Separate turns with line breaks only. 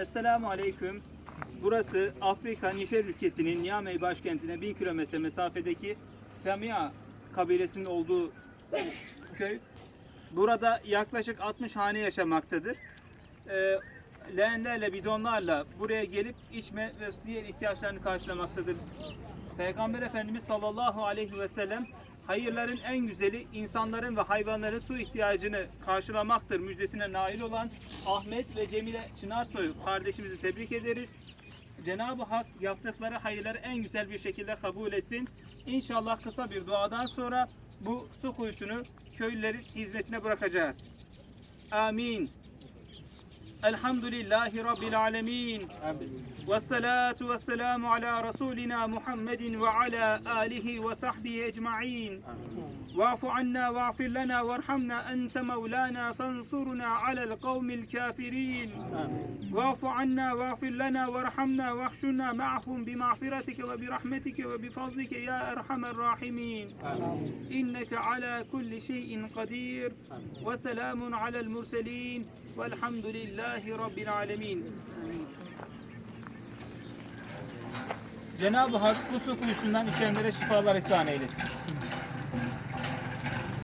Esselamu Aleyküm. Burası Afrika Nijer ülkesinin Niamey başkentine 1000 kilometre mesafedeki Samia kabilesinin olduğu köy. Burada yaklaşık 60 hane yaşamaktadır. Ee, leğenlerle, bidonlarla buraya gelip içme ve diğer ihtiyaçlarını karşılamaktadır. Peygamber Efendimiz sallallahu aleyhi ve sellem hayırların en güzeli insanların ve hayvanların su ihtiyacını karşılamaktır müjdesine nail olan Ahmet ve Cemile Çınarsoy kardeşimizi tebrik ederiz. Cenab-ı Hak yaptıkları hayırları en güzel bir şekilde kabul etsin. İnşallah kısa bir duadan sonra bu su kuyusunu köylülerin hizmetine bırakacağız. Amin. Elhamdülillahi Rabbil alemin. والصلاة والسلام على رسولنا محمد وعلى آله وصحبه أجمعين. واعف عنا واغفر لنا وارحمنا أنت مولانا فانصرنا على القوم الكافرين. واعف عنا واغفر لنا وارحمنا واحشرنا معهم بمغفرتك وبرحمتك وبفضلك يا أرحم الراحمين. إنك على كل شيء قدير. وسلام على المرسلين. والحمد لله Elhamdülillahi Rabbil Alemin. Cenab-ı Hak bu su kuyusundan içenlere şifalar ihsan eylesin.